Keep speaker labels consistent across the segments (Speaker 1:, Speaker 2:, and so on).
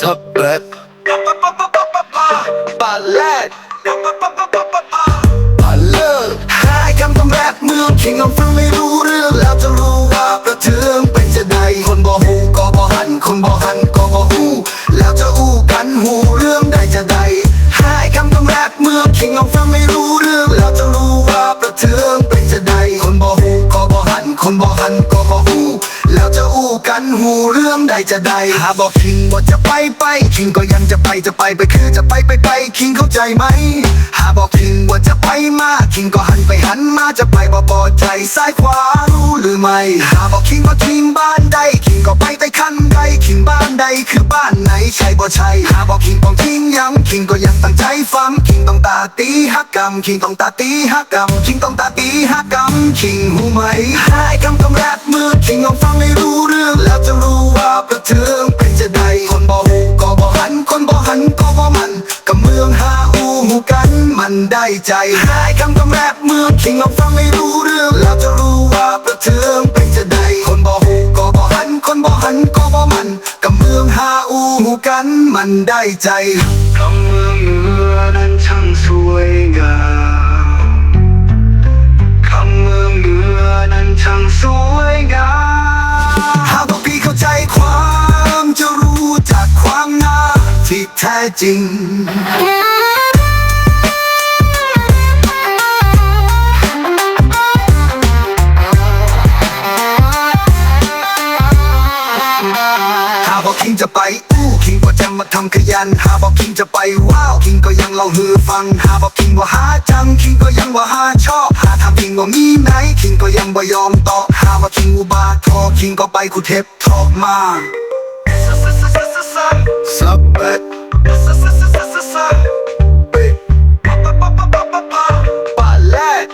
Speaker 1: สับเบ็ดปาแลดปาเลิศหายคำต้องแรปเมืองคิงลองฟังไม่รู้เรื่องแล้วจะรู้ว่าประเทืองเป็นจะใดคนบ่หูก็บ่หัน คนบ่หันก็บ่หูแล้วจะอู้กันหูเรื่องใดจะใดหายคำต้องแรปเมืองคิงลองฟังไม่รู้เรื่องแล้วจะรู้ว่าประเทืองเป็นจะใดคนบ่หูก็บ่หัน คนบ่หันก็บ่หู้ กันหูเรื่องใดจะใดหาบอกคิงว่าจะไปไปคิงก็ยังจะไปจะไปไปคือจะไปไปไปคิงเข้าใจไหม หาบอกคิงว่าจะไปมาคิงก็หันไปหันมาจะไปบ่บ่ใจซ้ายขวารู้หรือไม่ หาบอกคิงว่าคิงบ้านใดคิงก็ไปแต่ขั้นใดคิงบ้านใดคือบ้านไหนใช่บ่ใช่หาบอกคิงต้องคิงย้ำคิงก็ยังตั้งใจฟังคิง ตาตีฮักกำคิงต้องตาตีฮักกำคิงต้องตาตีฮักกำคิงหูไหมหายคำต้องแรปมือคิงลองฟังไม่รู้เรื่องแล้วจะรู้ว่าประเทืองเป็นจะใดคนบ่หูก็บ่หัน คนบ่หันก็บ่มันกับเมืองหาอูหูกันมันได้ใจหายคำต้องแรปมือคิงลองฟังไม่รู้เรื่องแล้วจะรู้ว่าประเทืองเป็นจะใดคนบ่หูก็บ่หัน คนบ่หันก็บ่มันกับเมืองหาอูหูกันมันได้ใจคำเมือง อนั้นช่างสวยงามคำเมืองเหนือนั้นช่างสวยงามหากพวกพี่เข้าใจความจะรู้จักความงามที่แท้จริงหาบอกคิงจะไป คิงก็จะมาทำขยัน หาบอกคิงจะไปว้าว คิงก็ยังเล่าฮือฟัง หาบอกคิงว่าหาจัง คิงก็ยังว่าหาชอบ หาทำคิงว่ามีไหน คิงก็ยังบ่ยอมตอบหาว่าคิงอุบาทอคิงก็ไปคูเทปทอกมาสับเบ็ดปาแลด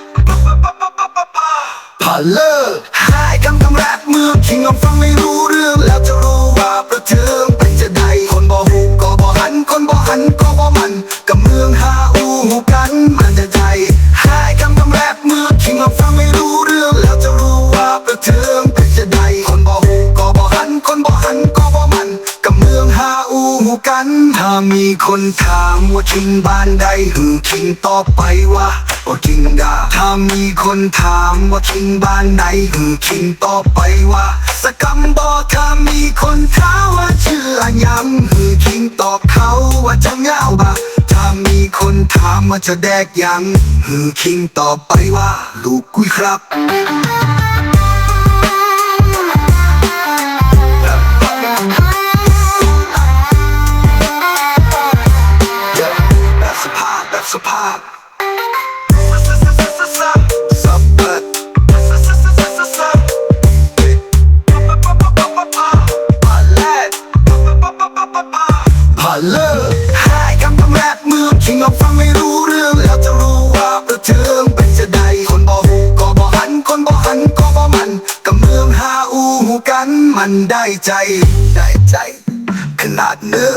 Speaker 1: พาเลอร์หายคำคำแรปเมืองคิงลองฟังไม่รู้เรื่องแล้วจะ กัน ถ้ามีคนถามว่าคิงบ้านใดหือคิงตอบไปว่าว่าคิงดาถ้ามีคนถามว่าคิงบ้านไหนหือคิงตอบไปว่าสกัมบอถ้ามีคนถามว่าชื่ออันยังหือคิงตอบเขาว่าจะเงาบะถ้ามีคนถามว่าจะแดกยังหือคิงตอบไปว่าลูกกุยครับ มันได้ใจ ได้ใจ ขนาดเนื้อ